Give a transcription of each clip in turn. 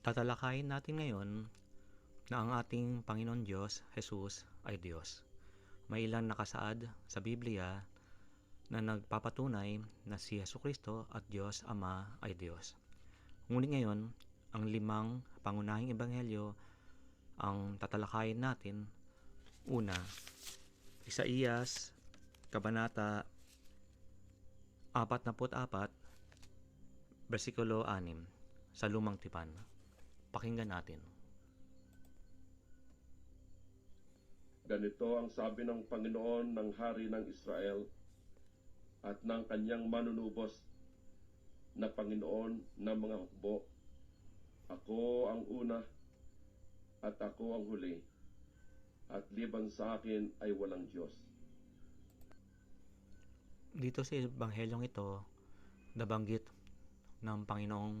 Tatalakayin natin ngayon na ang ating Panginoon Diyos, Jesus, ay Diyos. May ilang nakasaad sa Biblia na nagpapatunay na si Yesu Kristo at Diyos Ama ay Diyos. Ngunit ngayon, ang limang pangunahing ebanghelyo ang tatalakayin natin. Una, Isaías, Kabanata 44, versikulo 6, sa Lumang Tipan. Pakinggan natin. Ganito ang sabi ng Panginoon ng Hari ng Israel at ng kanyang manunubos na Panginoon ng mga hukbo. Ako ang una at ako ang huli at liban sa akin ay walang Diyos. Dito sa ebanghelyong ito, nabanggit ng Panginoong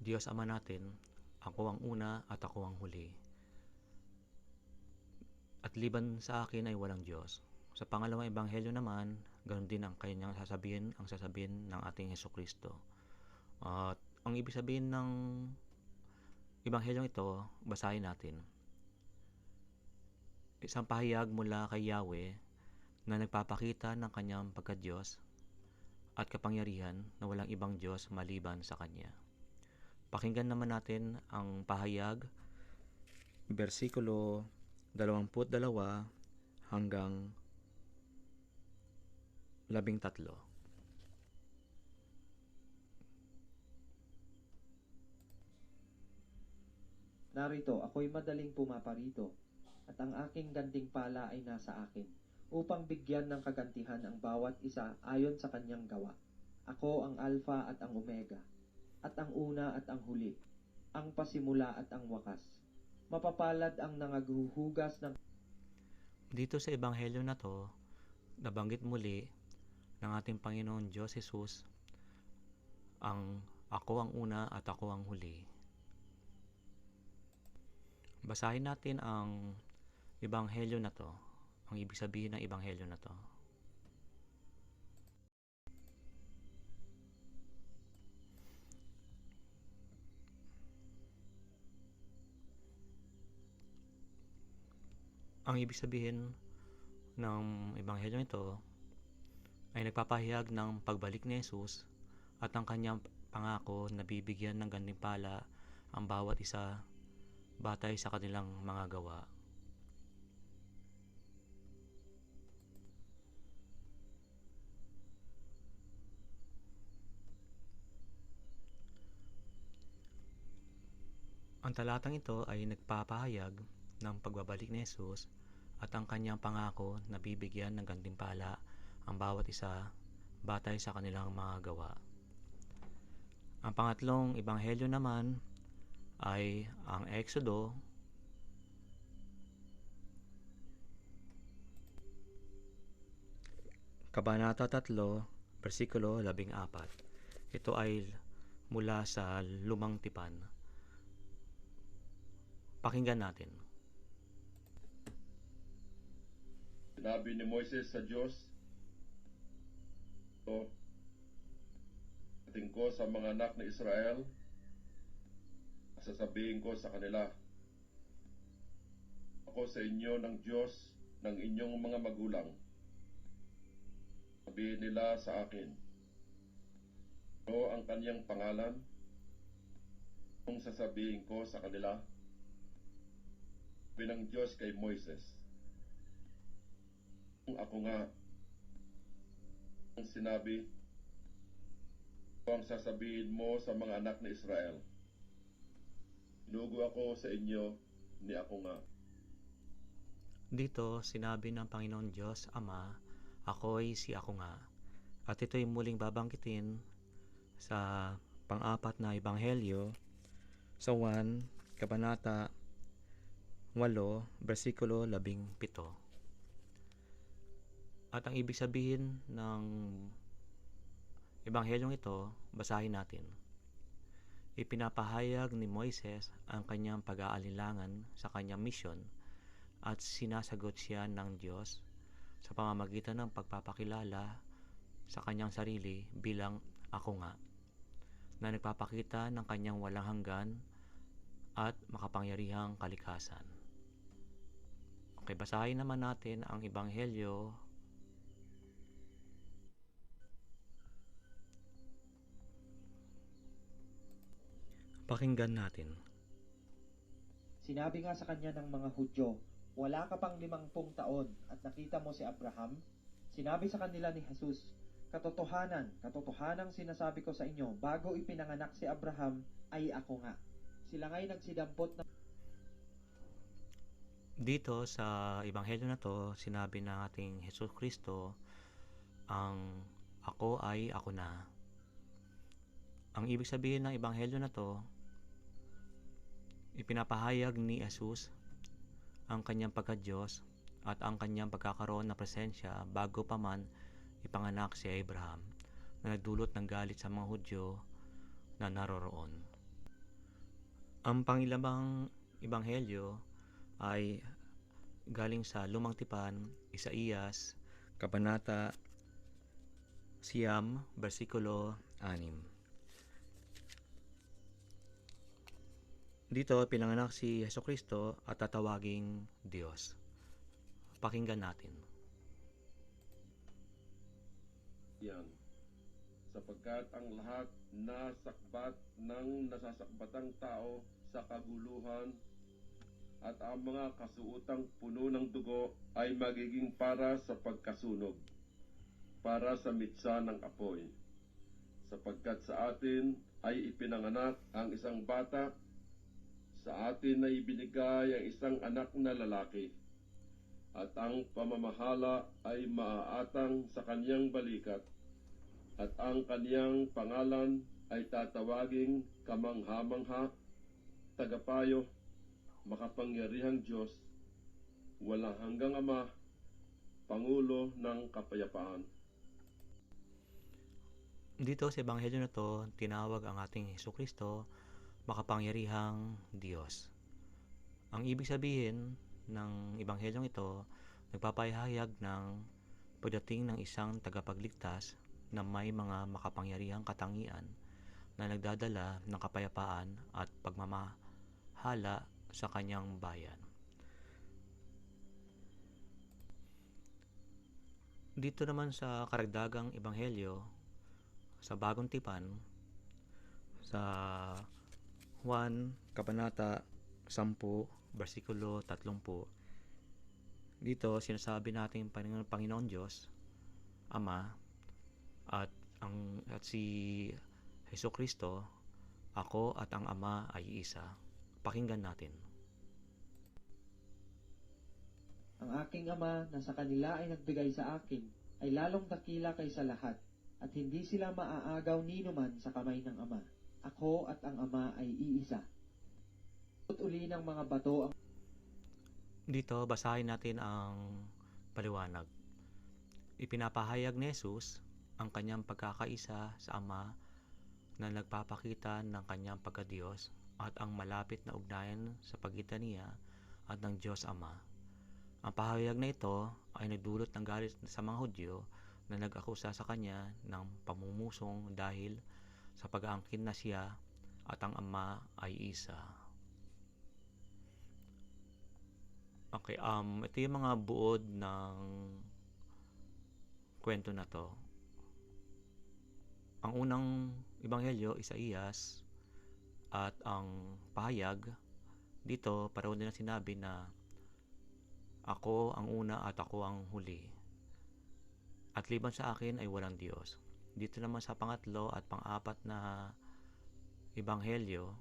Diyos Ama natin, ako ang una at ako ang huli. At liban sa akin ay walang Diyos. Sa pangalawang ebanghelyo naman, ganoon din ang kanyang sasabihin, ang sasabihin ng ating Heso Kristo. At ang ibig sabihin ng ebanghelyong ito, basahin natin. Isang pahayag mula kay Yahweh na nagpapakita ng kanyang pagka-Diyos at kapangyarihan na walang ibang Diyos maliban sa Kanya. Pakinggan naman natin ang pahayag, versikulo 22 hanggang 13. Narito, ako'y madaling pumaparito, at ang aking ganting pala ay nasa akin, upang bigyan ng kagantihan ang bawat isa ayon sa kanyang gawa. Ako ang Alpha at ang Omega, at ang una at ang huli, ang pasimula at ang wakas. Mapapalad ang nangaghuhugas ng Dito sa ebanghelyo na to, nabanggit muli ng ating Panginoon Diyos Jesus ang ako ang una at ako ang huli. Basahin natin ang ebanghelyo na to, ang ibig sabihin ng ebanghelyo na to. Ang ibig sabihin ng ebanghelyo ito ay nagpapahayag ng pagbalik ni Jesus at ang kanyang pangako na bibigyan ng gantimpala ang bawat isa batay sa kanilang mga gawa. Ang talatang ito ay nagpapahayag ng pagbabalik ni Jesus at ang kanyang pangako na bibigyan ng gantimpala ang bawat isa batay sa kanilang mga gawa. Ang pangatlong ebanghelyo naman ay ang Exodo Kabanata 3, versikulo 14. Ito ay mula sa Lumang Tipan. Pakinggan natin. Sinabi ni Moises sa Diyos, Ito, ating ko sa mga anak ni Israel, sasabihin ko sa kanila, Ako sa inyo ng Diyos ng inyong mga magulang. Sabihin nila sa akin, Ano ang kanyang pangalan? Kung sasabihin ko sa kanila, Binang Diyos kay Moises, ako nga ang sinabi o ang sasabihin mo sa mga anak ni Israel. Inugo ako sa inyo ni ako nga. Dito, sinabi ng Panginoon Diyos, Ama, ako'y si ako nga. At ito'y muling babanggitin sa pang-apat na ebanghelyo sa 1, Kabanata 8, versikulo 17. At ang ibig sabihin ng ebanghelyong ito, basahin natin. Ipinapahayag ni Moises ang kanyang pag-aalilangan sa kanyang misyon at sinasagot siya ng Diyos sa pamamagitan ng pagpapakilala sa kanyang sarili bilang ako nga na nagpapakita ng kanyang walang hanggan at makapangyarihang kalikasan. Okay, basahin naman natin ang Ebanghelyo Pakinggan natin. Sinabi nga sa kanya ng mga Hudyo, wala ka pang limangpung taon at nakita mo si Abraham? Sinabi sa kanila ni Jesus, Katotohanan, katotohanang sinasabi ko sa inyo, bago ipinanganak si Abraham, ay ako nga. Sila nga'y nagsidampot na Dito sa Ebanghelyo na to, sinabi ng ating Jesus Kristo, ang ako ay ako na. Ang ibig sabihin ng Ebanghelyo na to, ipinapahayag ni Jesus ang kanyang pagka-Diyos at ang kanyang pagkakaroon na presensya bago pa man ipanganak si Abraham na nagdulot ng galit sa mga Hudyo na naroroon. Ang pangilamang Ebanghelyo ay galing sa Lumang Tipan, Isaías, Kabanata Siyam, versikulo 6. Dito, pinanganak si Yeso Kristo at tatawaging Diyos. Pakinggan natin. yan. Sapagkat ang lahat na sakbat ng nasasakbatang tao sa kaguluhan at ang mga kasuutang puno ng dugo ay magiging para sa pagkasunog, para sa mitsa ng apoy. Sapagkat sa atin ay ipinanganak ang isang bata, sa atin ay ibinigay ang isang anak na lalaki, at ang pamamahala ay maaatang sa kanyang balikat, at ang kanyang pangalan ay tatawaging kamangha-mangha, tagapayo, makapangyarihang Diyos, walang hanggang Ama, Pangulo ng Kapayapaan. Dito sa Ebanghelyo na to, tinawag ang ating Heso Kristo makapangyarihang Diyos. Ang ibig sabihin ng Ebanghelyong ito, nagpapahayag ng pagdating ng isang tagapagligtas na may mga makapangyarihang katangian na nagdadala ng kapayapaan at pagmamahala sa kanyang bayan. Dito naman sa karagdagang ebanghelyo, sa bagong tipan, sa Juan, Kabanata 10, versikulo 30, dito sinasabi natin Panginoon, Panginoon Diyos, Ama, at ang at si Heso Kristo, ako at ang Ama ay isa. Pakinggan natin. Ang aking ama na sa kanila ay nagbigay sa akin ay lalong dakila kaysa lahat at hindi sila maaagaw ni man sa kamay ng ama. Ako at ang ama ay iisa. At uli ng mga bato ang Dito, basahin natin ang paliwanag. Ipinapahayag ni Jesus ang kanyang pagkakaisa sa Ama na nagpapakita ng kanyang pagkadiyos at ang malapit na ugnayan sa pagitan niya at ng Diyos Ama. Ang pahayag na ito ay nagdulot ng galit sa mga Hudyo na nag-akusa sa kanya ng pamumusong dahil sa pag-aangkin na siya at ang Ama ay isa. Okay, um, ito yung mga buod ng kwento na to. Ang unang ebanghelyo, Isaías, at ang pahayag, dito pareho nila sinabi na ako ang una at ako ang huli. At liban sa akin ay walang Diyos. Dito naman sa pangatlo at pang-apat na ebanghelyo,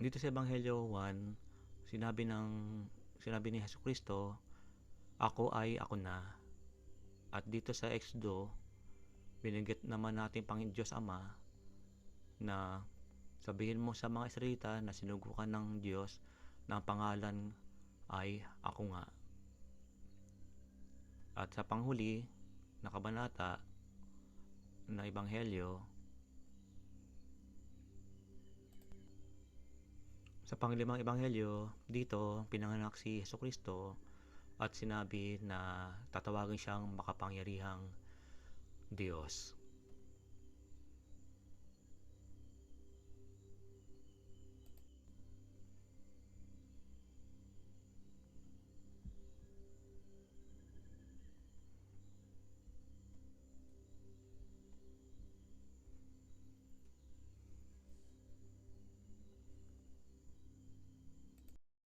dito sa Ebanghelyo 1, sinabi ng sinabi ni Hesus Kristo, ako ay ako na. At dito sa Exodo, binigit naman natin Panginoon Diyos Ama na sabihin mo sa mga Israelita na sinugukan ng Diyos na ang pangalan ay ako nga. At sa panghuli na kabanata na Ebanghelyo, Sa panglimang ebanghelyo, dito pinanganak si Heso Kristo at sinabi na tatawagin siyang makapangyarihang Diyos.